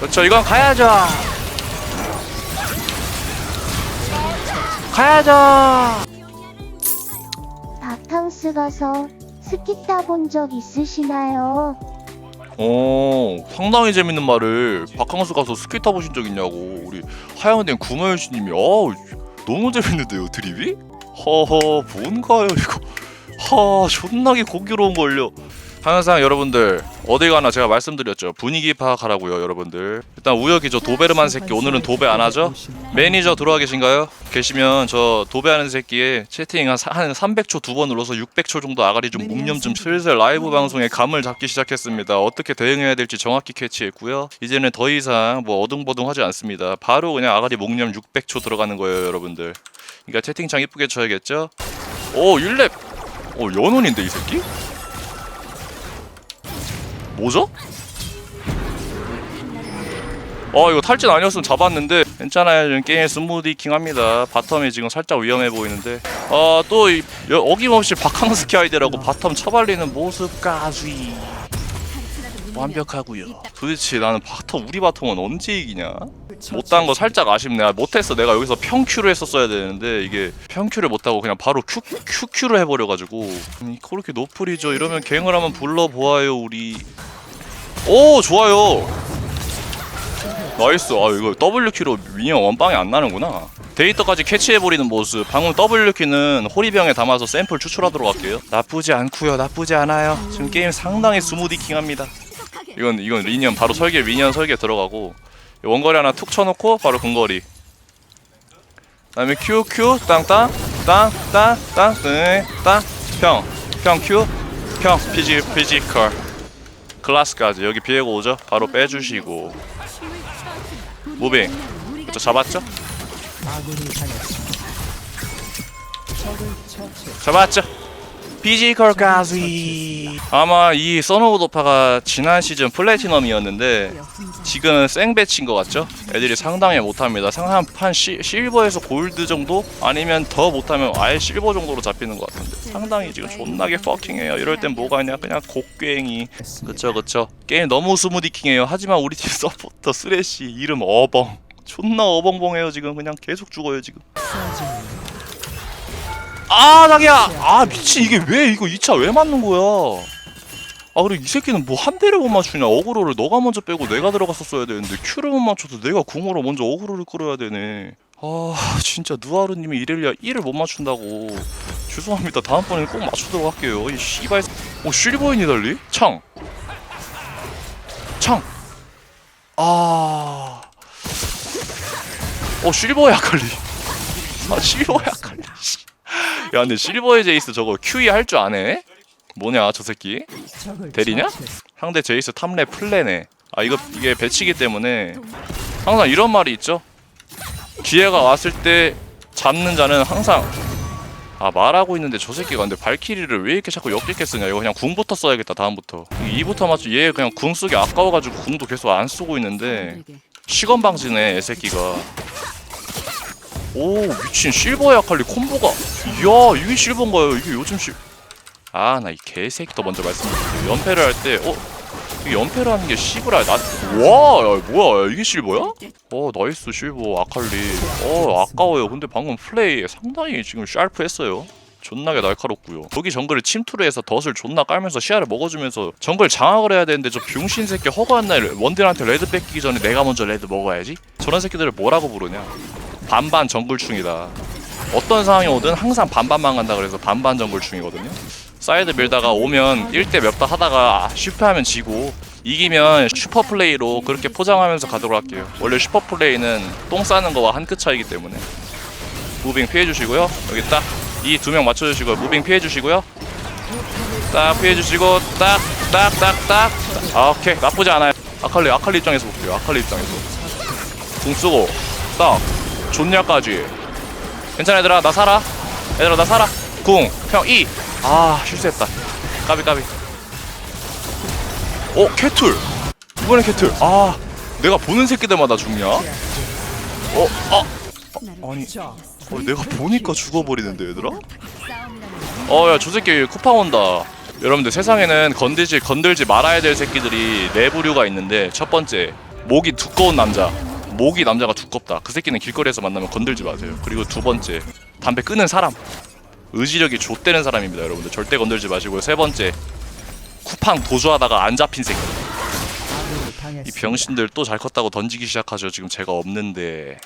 그렇죠. 이건 가야죠. 가야죠. 바캉스 가서 스키 타본 적 있으시나요? 어 상당히 재밌는 말을 바캉스 가서 스키 타보신 적 있냐고. 우리 하양된 구마유씨님이. 어 너무 재밌는데요 드립이? 허허 뭔가요 이거? 하 존나게 공교로운 걸요 항상 여러분들 어디 가나 제가 말씀드렸죠 분위기 파악하라고요 여러분들 일단 우혁이죠 도베르만 새끼 오늘은 도배 안 하죠? 매니저 들어와 계신가요? 계시면 저 도배하는 새끼에 채팅 한, 사- 한 300초 두 번 눌러서 600초 정도 아가리 좀 묵념 좀 슬슬 라이브 방송에 감을 잡기 시작했습니다. 어떻게 대응해야 될지 정확히 캐치했고요. 이제는 더 이상 뭐 어둥버둥 하지 않습니다. 바로 그냥 아가리 묵념 600초 들어가는 거예요, 여러분들. 그러니까 채팅창 이쁘게 쳐야겠죠? 오, 1렙! 오, 연운인데 이 새끼? 뭐죠? 어 이거 탈진 아니었으면 잡았는데 괜찮아요. 지금 게임 스무디킹 합니다. 바텀이 지금 살짝 위험해 보이는데. 어또 어김없이 바캉스 키 아이디라고 바텀 처발리는 모습까지 완벽하고요. 도대체 나는 바텀 우리 바텀은 언제 이기냐? 못한 거 살짝 아쉽네. 아, 못했어. 내가 여기서 평큐를 했었어야 되는데 이게 평큐를 못하고 그냥 바로 큐, 큐큐를 해버려가지고. 음, 그렇게 노플이죠. 이러면 갱을 한번 불러보아요 우리. 오 좋아요. 나이스. 아 이거 W키로 미니언 원빵이 안 나는구나. 데이터까지 캐치해버리는 모습. 방금 W키는 호리병에 담아서 샘플 추출하도록 할게요. 나쁘지 않고요. 나쁘지 않아요. 지금 게임 상당히 스무디킹합니다 이건 이건 리니언 바로 설계 미니언 설계 들어가고 원거리 하나 툭 쳐놓고 바로 근거리. 그다음에 QQ 땅땅 땅땅땅땅땅평평 Q 평 피지 피지컬. 클라스까지. 여기 비에고 오죠? 바로 빼주시고. 무빙. 저 잡았죠? 잡았죠? 피지컬까지 아마 이 써노우 도파가 지난 시즌 플래티넘이었는데 지금은 생배치인 것 같죠? 애들이 상당히 못합니다. 상한 판 시, 실버에서 골드 정도? 아니면 더 못하면 아예 실버 정도로 잡히는 것 같은데. 상당히 지금 존나게 퍼킹해요. 이럴 땐 뭐가 있냐? 그냥 곡괭이. 그쵸 그쵸. 게임 너무 스무디킹해요. 하지만 우리 팀 서포터 쓰레쉬 이름 어벙. 존나 어벙벙해요 지금. 그냥 계속 죽어요 지금 아 자기야. 아 미친. 이게 왜 이거 2차 왜 맞는 거야? 아 그리고 이 새끼는 뭐 한 대를 못 맞추냐? 어그로를 너가 먼저 빼고 내가 들어갔었어야 되는데 큐를 못 맞춰서 내가 궁으로 먼저 어그로를 끌어야 되네. 아 진짜 누아르님이 이렐리아 1을 못 맞춘다고. 죄송합니다. 다음번에는 꼭 맞추도록 할게요. 이 씨발. 오 쉴버인이 달리? 창. 창! 아... 어 실버의 아칼리. 아 아칼리 씨. 야 근데 실버의 제이스 저거 QE 할 줄 아네? 뭐냐 저 새끼? 대리냐? 상대 제이스 탑랩 플래네. 아 이거 이게 배치기 때문에. 항상 이런 말이 있죠. 기회가 왔을 때 잡는 자는 항상 아 말하고 있는데 저 새끼가 근데 발키리를 왜 이렇게 자꾸 역겹게 쓰냐? 이거 그냥 궁부터 써야겠다 다음부터. 2부터 맞죠 얘 그냥 궁 쓰기 아까워가지고 궁도 계속 안 쓰고 있는데 시건방지네 애 새끼가 오 미친 실버 약할리 콤보가. 이야 이게 실버인가요? 이게 요즘 실 아 나 이 개새끼 더 먼저 말씀드릴게요. 연패를 할 때 어? 이게 연패를 하는 게 씨부라 나와 야, 뭐야 이게 실버야? 어 나이스 실버 아칼리. 어 아까워요. 근데 방금 플레이 상당히 지금 샤프했어요. 존나게 날카롭고요. 여기 정글을 침투를 해서 덫을 존나 깔면서 시야를 먹어주면서 정글 장악을 해야 되는데 저 병신 새끼 허구한 날 원딜한테 레드 뺏기기 전에 내가 먼저 레드 먹어야지? 저런 새끼들을 뭐라고 부르냐 반반 정글충이다. 어떤 상황이 오든 항상 반반만 간다 그래서 반반 정글충이거든요. 사이드 밀다가 오면 1대 몇 다 하다가 아, 슈퍼하면 지고 이기면 슈퍼 플레이로 그렇게 포장하면서 가도록 할게요. 원래 슈퍼 플레이는 똥 싸는 거와 한 끗 차이기 때문에. 무빙 피해주시고요. 여기 딱 이 두 명 맞춰주시고 무빙 피해주시고요. 딱 피해주시고 딱 딱 딱딱. 아, 오케이. 나쁘지 않아요. 아칼리 아칼리 입장에서 볼게요. 아칼리 입장에서. 궁 쓰고 딱 존냐까지. 괜찮아 얘들아. 나 살아. 얘들아 나 살아. 궁평이아 실수했다. 까비 까비. 어 캐툴 이번엔 캐툴 아 내가 보는 새끼들마다 죽냐? 어 아. 아니 어, 내가 보니까 죽어버리는데 얘들아? 어야 저 새끼 쿠팡 온다. 여러분들 세상에는 건들지 건들지 말아야 될 새끼들이 네 부류가 있는데 첫 번째 목이 두꺼운 남자 목이 남자가 두껍다. 그 새끼는 길거리에서 만나면 건들지 마세요. 그리고 두 번째 담배 끄는 사람. 의지력이 좆되는 사람입니다 여러분들. 절대 건들지 마시고요. 세 번째 쿠팡 도주하다가 안 잡힌 새끼. 이 병신들 또 잘 컸다고 던지기 시작하죠 지금 제가 없는데.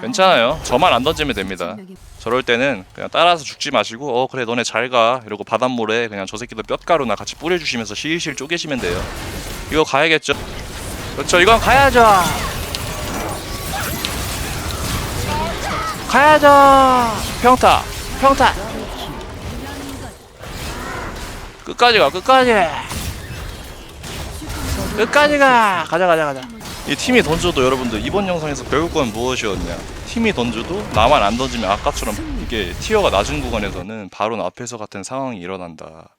괜찮아요. 저만 안 던지면 됩니다. 저럴 때는 그냥 따라서 죽지 마시고 어 그래 너네 잘 가. 이러고 바닷물에 그냥 저 새끼들 뼛가루나 같이 뿌려주시면서 실실 쪼개시면 돼요. 이거 가야겠죠? 그렇죠. 이건 가야죠 가야죠. 평타. 평타. 끝까지 가 끝까지. 끝까지 가. 가자 가자 가자. 이 팀이 던져도 여러분들 이번 영상에서 배울 건 무엇이었냐? 팀이 던져도 나만 안 던지면 아까처럼 이게 티어가 낮은 구간에서는 바로 앞에서 같은 상황이 일어난다